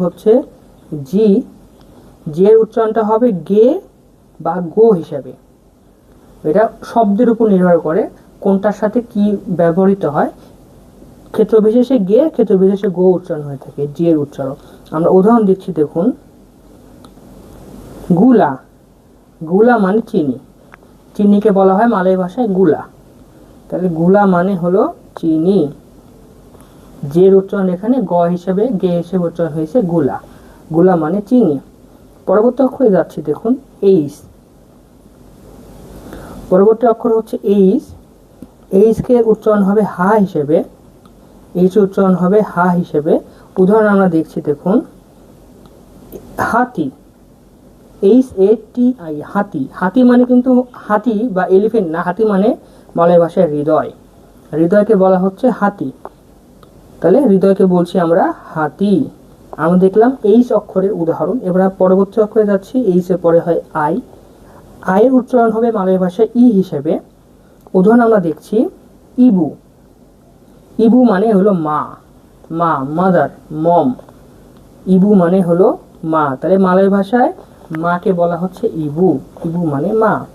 হচ্ছে জি জি এর উচ্চারণটা হবে গে বা গো হিসাবে। এটা শব্দের উপর নির্ভর করে কোনটার সাথে কি ব্যবহৃত হয়। ক্ষেত্র বিশেষে গে, ক্ষেত্র বিশেষে গো উচ্চারণ হয়ে থাকে জি এর উচ্চারণ। আমরা উদাহরণ দিচ্ছি, দেখুন। গুলা গুলা মানে চিনি। চিনিকে বলা হয় মালয় ভাষায়গুলা। তাহলে গুলা মানে হলো চিনি। জের উচ্চারণ এখানে গ হিসেবে, গে হিসেবে উচ্চারণ হয়েছে গুলা। গুলা মানে চিনি। পরবর্তী অক্ষরে যাচ্ছি, দেখুন এইস পরবর্তী অক্ষর হচ্ছে এইস এইসকে উচ্চারণ হবে হা হিসেবে। এইচ উচ্চারণ হবে হা হিসেবে। উদাহরণ আমরা দেখছি, দেখুন। হাতি। এইচ এ টি আই, হাতি। হাতি মানে কিন্তু হাতি বা এলিফেন্ট না, হাতি মানে মালয় ভাষায় হৃদয়। হৃদয়কে বলা হচ্ছে হাতি। তাহলে হৃদয়কে বলছি আমরা হাতি। আমরা দেখলাম এইচ অক্ষরের উদাহরণ। এবার পরবর্তী অক্ষরে যাচ্ছি, এইচ এর পরে হয় আই। আয়ের উচ্চারণ হবে মালয় ভাষায় ই হিসেবে। উদাহরণ আমরা দেখছি, ইবু। ইবু মানে হলো মা। মা, মাদার, মম। ইবু মানে হলো মা। তাহলে মালয় ভাষায় মাকে বলা হচ্ছে ইবু। ইবু মানে মা।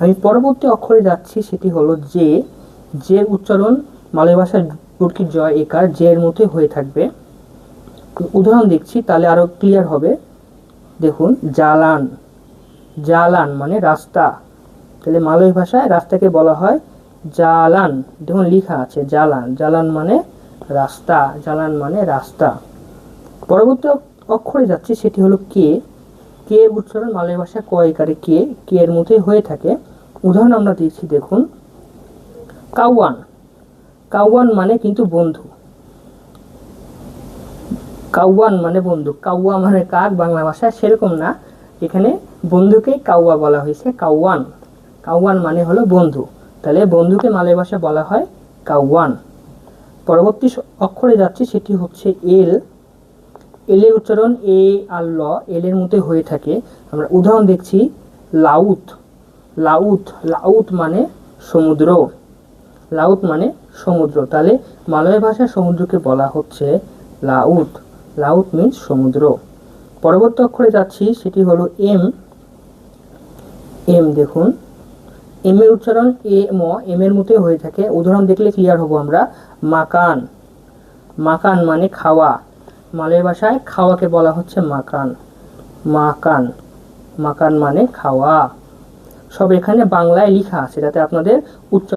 আমি পরবর্তী অক্ষরে যাচ্ছি, সেটি হলো যে যে উচ্চারণ মালয় ভাষায় তুর্কির জয় একার যে এর মধ্যে হয়ে থাকবে। উদাহরণ দেখছি তাহলে আরও ক্লিয়ার হবে। দেখুন, জালান। জালান মানে রাস্তা। তাহলে মালয় ভাষায় রাস্তাকে বলা হয় জালান। দেখুন, লেখা আছে জালান। জালান মানে রাস্তা। জালান মানে রাস্তা। পরবর্তী অক- অক্ষরে যাচ্ছে, সেটি হলো কে। কে এর উচ্চারণ মালয় ভাষায় কয়কারে কে। কে এর মধ্যে হয়ে থাকে। উদাহরণ আমরা দিচ্ছি, দেখুন। কাওয়ান। কাওয়ান মানে কিন্তু বন্ধু। কাউয়ান মানে বন্ধু। কাউয়া মানে কাক বাংলা ভাষায় সেরকম না। এখানে বন্ধুকে কাউয়া বলা হয়েছে, কাউয়ান। কাউয়ান মানে হলো বন্ধু। তাহলে বন্ধুকে মালয় ভাষায় বলা হয় কাউয়ান। পরবর্তী অক্ষরে যাচ্ছে, সেটি হচ্ছে এল। এল এর উচ্চারণ এ আর ল, এলের মধ্যে হয়ে থাকে। আমরা উদাহরণ দেখছি, লাউথ। লাউথ লাউথ মানে সমুদ্র। লাউথ মানে সমুদ্র। তাহলে মালয় ভাষায় সমুদ্রকে বলা হচ্ছে লাউথ লাউথ মিন্স সমুদ্র। পরবর্তী অক্ষরে যাচ্ছি, সেটি হলো এম। এম দেখুন। এম এর উচ্চারণ এ ম। এম এর মধ্যে হয়ে থাকে। উদাহরণ দেখলে ক্লিয়ার হব আমরা। মাকান। মাকান মানে খাওয়া। মালয় ভাষায় খাওয়াকে বলা হচ্ছে মাকান। মাকান। মাকান মানে খাওয়া। সব এখানে বাংলায় লেখা আছে, যাতে আপনাদের উচ্চ